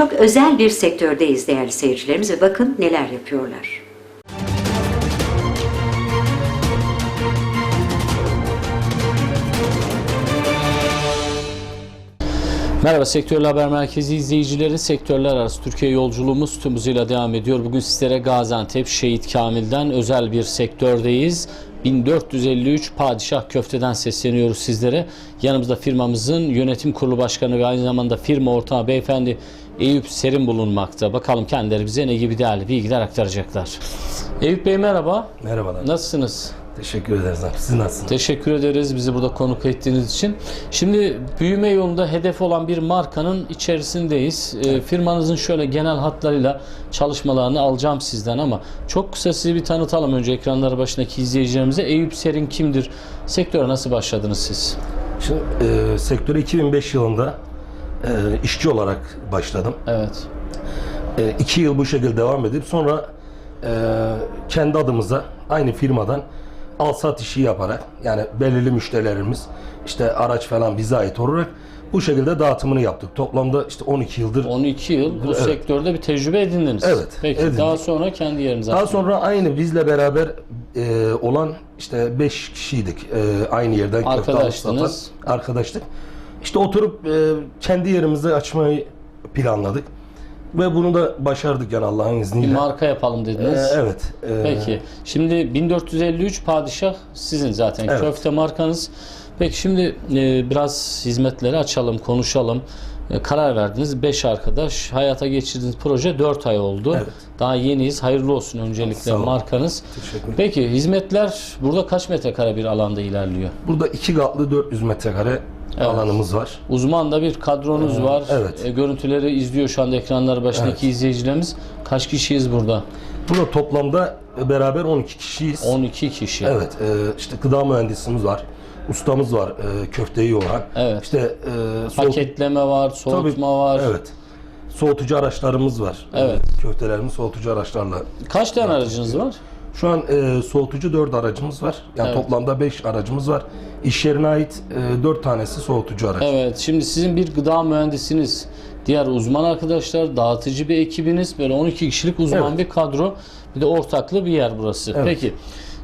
Çok özel bir sektördeyiz değerli seyircilerimiz ve bakın neler yapıyorlar. Merhaba Sektörler Haber Merkezi izleyicileri. Sektörler arası Türkiye yolculuğumuz tüm hızıyla devam ediyor. Bugün sizlere Gaziantep Şehit Kamil'den özel bir sektördeyiz. 1453 Padişah Köfte'den sesleniyoruz sizlere. Yanımızda firmamızın yönetim kurulu başkanı ve aynı zamanda firma ortağı beyefendi Eyüp Serin bulunmakta. Bakalım kendileri bize ne gibi değerli bilgiler aktaracaklar. Eyüp Bey merhaba. Merhabalar. Nasılsınız? Teşekkür ederiz abi. Siz nasılsınız? Teşekkür ederiz bizi burada konuk ettiğiniz için. Şimdi büyüme yolunda hedef olan bir markanın içerisindeyiz. Ee, firmanızın şöyle genel hatlarıyla çalışmalarını alacağım sizden ama çok kısa sizi bir tanıtalım önce ekranları başındaki izleyicilerimize. Eyüp Serin kimdir? Sektöre nasıl başladınız siz? Şimdi e, sektöre 2005 yılında e, işçi olarak başladım. Evet. E, iki yıl bu şekilde devam edip sonra e, kendi adımıza aynı firmadan al sat işi yaparak yani belirli müşterilerimiz işte araç falan bize ait olarak bu şekilde dağıtımını yaptık. Toplamda işte 12 yıldır 12 yıl bu Evet. sektörde bir tecrübe edindiniz. Evet, Peki edindik. daha sonra kendi yerinize Daha sonra aynı bizle beraber e, olan işte 5 kişiydik. E, aynı yerden köfte satan Arkadaştık. İşte oturup e, kendi yerimizi açmayı planladık. Ve bunu da başardık yani Allah'ın bir izniyle. marka yapalım dediniz. evet. e, Peki. Şimdi 1453 padişah sizin zaten Evet. köfte markanız. Peki şimdi e, biraz hizmetleri açalım, konuşalım. E, karar verdiniz. 5 arkadaş hayata geçirdiğiniz proje 4 ay oldu. Evet. Daha yeniyiz. Hayırlı olsun öncelikle Sağ olun. markanız. Teşekkür. Peki hizmetler burada kaç metrekare bir alanda ilerliyor? Burada iki katlı 400 metrekare alanımız var. Uzman da bir kadronuz var. evet. E, görüntüleri izliyor şu anda ekranları başındaki izleyicilerimiz. Kaç kişiyiz burada? Burada toplamda beraber 12 kişiyiz. 12 kişi. Evet, e, işte gıda mühendisimiz var. Ustamız var e, köfteyi yoğuran. Evet. İşte e, soğut- Paketleme var, soğutma Tabii, var. Evet. Soğutucu araçlarımız var. Evet. E, Köftelerimiz soğutucu araçlarla. Kaç tane aracınız var? Şu an e, soğutucu 4 aracımız var. Yani Evet. toplamda 5 aracımız var. İş yerine ait e, 4 tanesi soğutucu araç. Evet, şimdi sizin bir gıda mühendisiniz, diğer uzman arkadaşlar, dağıtıcı bir ekibiniz, böyle 12 kişilik uzman Evet. bir kadro, bir de ortaklı bir yer burası. Evet. Peki,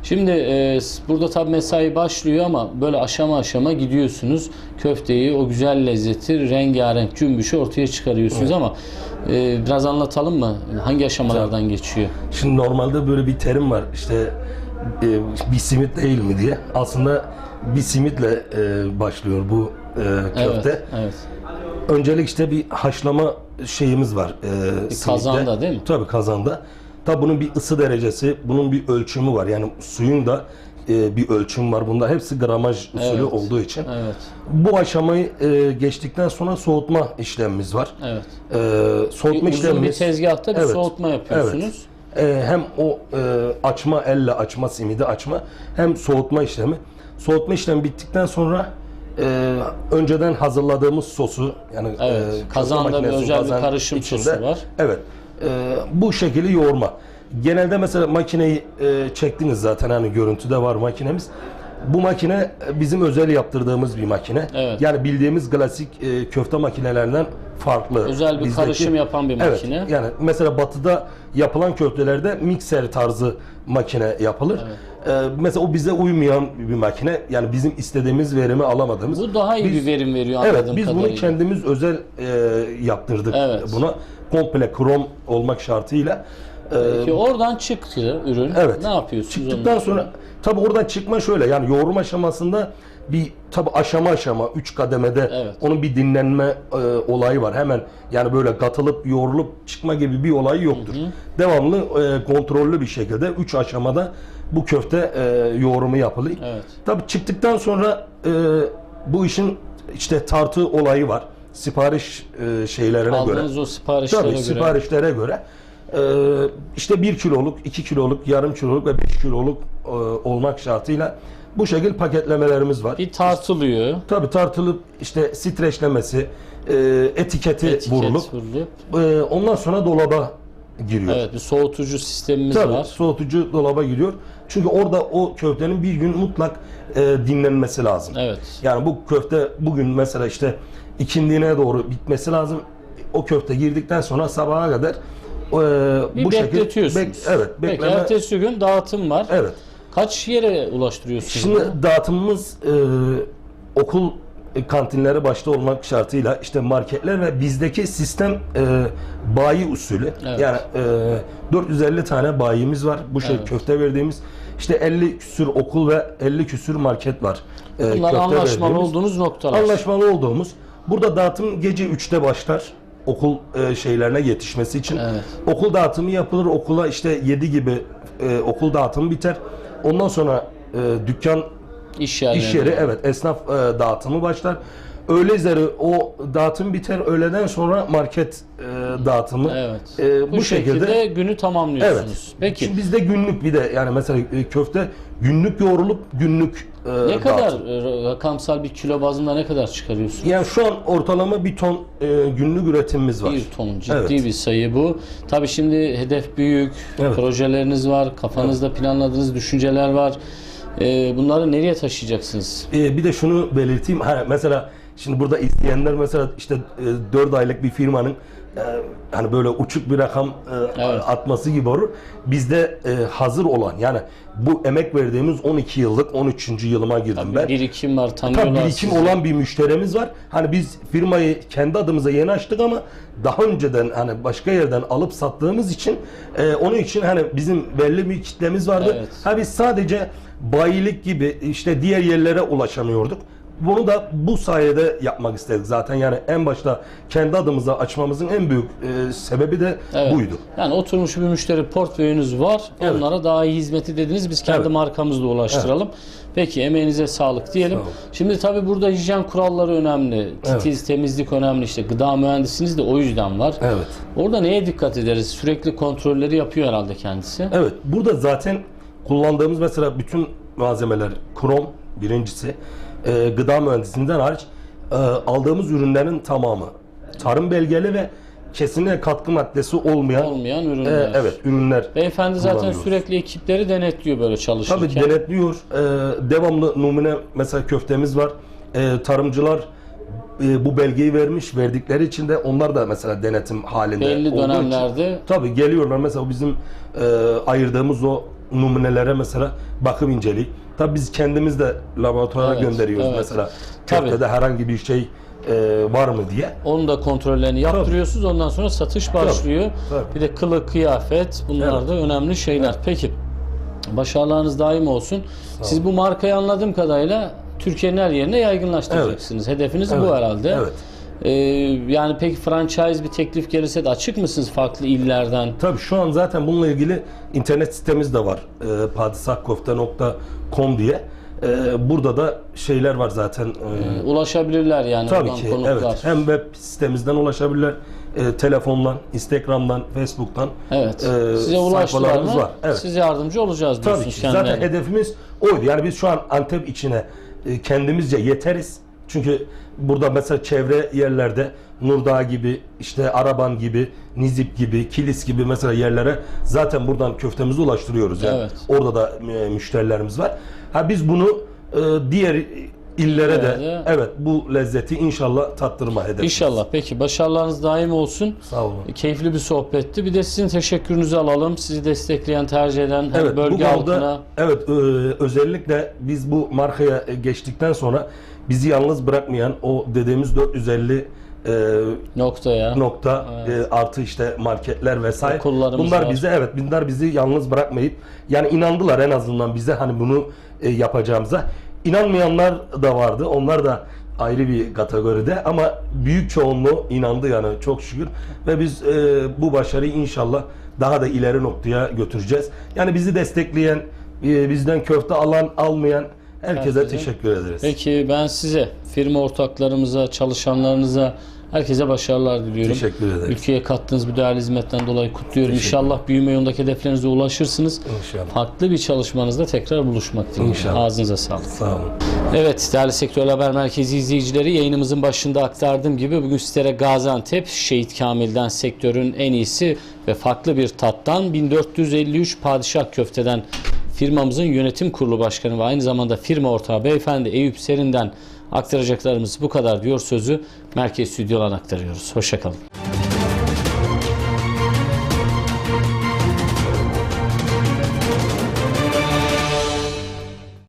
şimdi e, burada tabii mesai başlıyor ama böyle aşama aşama gidiyorsunuz. Köfteyi, o güzel lezzeti, rengarenk cümbüşü ortaya çıkarıyorsunuz ama e, biraz anlatalım mı? Hangi aşamalardan geçiyor? Şimdi normalde böyle bir terim var. İşte e, bir simit değil mi diye. Aslında bir simitle e, başlıyor bu e, köfte. Evet, evet. Öncelik işte bir haşlama şeyimiz var. E, simitte. kazanda değil mi? Tabii kazanda. Tabii bunun bir ısı derecesi, bunun bir ölçümü var. Yani suyun da e, bir ölçüm var. Bunda hepsi gramaj usulü Evet. olduğu için. Evet, Bu aşamayı e, geçtikten sonra soğutma işlemimiz var. evet. E, soğutma Bir uzun bir işlemimiz tezgahta bir Evet, soğutma yapıyorsunuz. e, hem o e, açma elle açma simidi açma hem soğutma işlemi. Soğutma işlemi bittikten sonra e, önceden hazırladığımız sosu yani Evet, e, kazanda bir özel bir karışım sosu var. Evet. E, bu şekilde yoğurma. Genelde mesela makineyi e, çektiniz zaten hani görüntüde var makinemiz. Bu makine e, bizim özel yaptırdığımız bir makine. Evet. Yani bildiğimiz klasik e, köfte makinelerinden farklı. Özel bir karışım yapan bir makine. Evet. Yani mesela batıda yapılan köftelerde mikser tarzı makine yapılır. Ee, mesela o bize uymayan bir makine. Yani bizim istediğimiz verimi alamadığımız. Bu daha iyi Biz- bir verim veriyor anladığım Evet, biz kadarıyla. bunu kendimiz özel e, yaptırdık Evet. buna. Komple krom olmak şartıyla. Ee, Peki oradan çıktı ürün. Evet. Ne yapıyorsunuz? Çıktıktan sonra tabi oradan çıkma şöyle yani yoğurma aşamasında bir tabi aşama aşama 3 kademede Evet. onun bir dinlenme e, olayı var. Hemen yani böyle katılıp yoğrulup çıkma gibi bir olayı yoktur. Devamlı e, kontrollü bir şekilde 3 aşamada bu köfte e, yoğurumu yapılıyor. Evet. Tabi çıktıktan sonra e, bu işin işte tartı olayı var. Sipariş e, şeylerine göre. Aldığınız o siparişlere Tabii göre. siparişlere göre e, işte 1 kiloluk, 2 kiloluk, yarım kiloluk ve 5 kiloluk e, olmak şartıyla bu şekil paketlemelerimiz var. Bir tartılıyor. Tabii tartılıp işte streçlemesi, e, etiketi Etiket vurulup vurulup. e, ondan sonra dolaba giriyor. Evet bir soğutucu sistemimiz Tabii var. soğutucu dolaba giriyor. Çünkü orada o köftenin bir gün mutlak e, dinlenmesi lazım. Evet. Yani bu köfte bugün mesela işte ikindiğine doğru bitmesi lazım. o köfte girdikten sonra sabaha kadar e, Bir bu şekilde bekletiyorsunuz. bek- evet Peki bekleme. ertesi gün dağıtım var. Evet. Kaç yere ulaştırıyorsunuz? Şimdi bunu? dağıtımımız e, okul kantinleri başta olmak şartıyla işte marketler ve bizdeki sistem e, bayi usulü. Evet. Yani e, 450 tane bayimiz var. Bu şey Evet. köfte verdiğimiz. İşte 50 küsür okul ve 50 küsür market var. E, Bunlar köfte anlaşmalı verdiğimiz. olduğunuz noktalar. Anlaşmalı olduğumuz. Burada dağıtım gece 3'te başlar. Okul e, şeylerine yetişmesi için. Evet. Okul dağıtımı yapılır. Okula işte 7 gibi e, okul dağıtımı biter. Ondan sonra e, dükkan İş yerleri. İş yeri evet esnaf e, dağıtımı başlar. Öğle üzeri o dağıtım biter. Öğleden sonra market e, dağıtımı. Evet. E, bu, şekilde, günü tamamlıyorsunuz. Evet. Peki Şimdi bizde günlük bir de yani mesela e, köfte günlük yoğrulup günlük e, ne kadar e, rakamsal bir kilo bazında ne kadar çıkarıyorsunuz? Yani şu an ortalama bir ton e, günlük üretimimiz var. Bir ton ciddi Evet. bir sayı bu. Tabii şimdi hedef büyük, Evet. projeleriniz var, kafanızda planladığınız düşünceler var. E, bunları nereye taşıyacaksınız? E, bir de şunu belirteyim. Ha, mesela şimdi burada izleyenler mesela işte e, 4 aylık bir firmanın e, hani böyle uçuk bir rakam e, Evet. atması gibi olur. Bizde e, hazır olan yani bu emek verdiğimiz 12 yıllık 13. yılıma girdim ben. Birikim var, Tabii tanıyorlar birikim sizi. olan bir müşterimiz var. Hani biz firmayı kendi adımıza yeni açtık ama daha önceden hani başka yerden alıp sattığımız için e, onun için hani bizim belli bir kitlemiz vardı. Evet. Ha biz sadece bayilik gibi işte diğer yerlere ulaşamıyorduk. Bunu da bu sayede yapmak istedik zaten. Yani en başta kendi adımıza açmamızın en büyük e, sebebi de Evet. buydu. Yani oturmuş bir müşteri portföyünüz var. Evet. Onlara daha iyi hizmeti dediniz. Biz kendi Evet. markamızla ulaştıralım. Peki emeğinize sağlık diyelim. Sağ olun. Şimdi tabii burada hijyen kuralları önemli. Titiz, temizlik önemli. İşte gıda mühendisiniz de o yüzden var. Evet. Orada neye dikkat ederiz? Sürekli kontrolleri yapıyor herhalde kendisi. Evet. Burada zaten kullandığımız mesela bütün malzemeler krom birincisi e, gıda mühendisinden hariç e, aldığımız ürünlerin tamamı tarım belgeli ve kesinlikle katkı maddesi olmayan Olmayan e, ürünler. evet ürünler. Beyefendi zaten sürekli ekipleri denetliyor böyle çalışırken. Tabii denetliyor. E, devamlı numune mesela köftemiz var. E, tarımcılar e, bu belgeyi vermiş. Verdikleri için de onlar da mesela denetim halinde Belli olduğu için- dönemlerde Tabii geliyorlar mesela bizim e, ayırdığımız o numunelere mesela bakım inceliği. Tabii biz kendimiz de laboratuvara Evet, gönderiyoruz evet. mesela Tabii. köftede herhangi bir şey e, var mı diye. Onun da kontrollerini yaptırıyorsunuz. Ondan sonra satış başlıyor. tabii. Bir de kılık, kıyafet bunlar Evet. da önemli şeyler. Peki başarılarınız daim olsun. Siz bu markayı anladığım kadarıyla Türkiye'nin her yerine yaygınlaştıracaksınız. Hedefiniz bu Evet, herhalde. evet. Ee, yani peki franchise bir teklif gelirse de açık mısınız farklı illerden? Tabii şu an zaten bununla ilgili internet sitemiz de var. E, padisahkofte.com diye. E, burada da şeyler var zaten. E, Ulaşabilirler yani Tabii ki konuklar. evet. Hem web sitemizden ulaşabilirler, e, telefondan, Instagram'dan, Facebook'tan. Evet. e, Size ulaştılar mı? var. Evet. Siz yardımcı olacağız Tabii diyorsunuz ki. kendilerine. Zaten hedefimiz oydu. Yani biz şu an Antep içine e, kendimizce yeteriz. Çünkü burada mesela çevre yerlerde Nurdağ gibi, işte Araban gibi, Nizip gibi, Kilis gibi mesela yerlere zaten buradan köftemizi ulaştırıyoruz. Yani Evet. orada da e, müşterilerimiz var. Ha biz bunu e, diğer illere de evet bu lezzeti inşallah tattırma hedefimiz. İnşallah. Peki başarılarınız daim olsun. Sağ olun. Keyifli bir sohbetti. Bir de sizin teşekkürünüzü alalım. Sizi destekleyen, tercih eden Evet, bu bölge konuda halkına evet e, özellikle biz bu markaya e, geçtikten sonra bizi yalnız bırakmayan o dediğimiz 450 e, noktaya. nokta e, artı işte marketler vesaire. Bunlar var. bize evet bunlar bizi yalnız bırakmayıp yani inandılar en azından bize hani bunu e, yapacağımıza. İnanmayanlar da vardı. Onlar da ayrı bir kategoride ama büyük çoğunluğu inandı yani çok şükür ve biz e, bu başarıyı inşallah daha da ileri noktaya götüreceğiz. Yani bizi destekleyen, e, bizden köfte alan almayan herkese Herkese. teşekkür ederiz. Peki ben size, firma ortaklarımıza, çalışanlarınıza, herkese başarılar diliyorum. Teşekkür ederiz. Ülkeye kattığınız bu değerli hizmetten dolayı kutluyorum. İnşallah büyüme yolundaki hedeflerinize ulaşırsınız. İnşallah. Farklı bir çalışmanızda tekrar buluşmak dileğiyle. İnşallah. Ağzınıza sağlık. Sağ olun. Evet değerli Sektör Haber Merkezi izleyicileri yayınımızın başında aktardığım gibi bugün sizlere Gaziantep Şehit Kamil'den sektörün en iyisi ve farklı bir tattan 1453 Padişah Köfte'den firmamızın yönetim kurulu başkanı ve aynı zamanda firma ortağı beyefendi Eyüp Serin'den aktaracaklarımız bu kadar diyor sözü merkez stüdyodan aktarıyoruz. Hoşçakalın.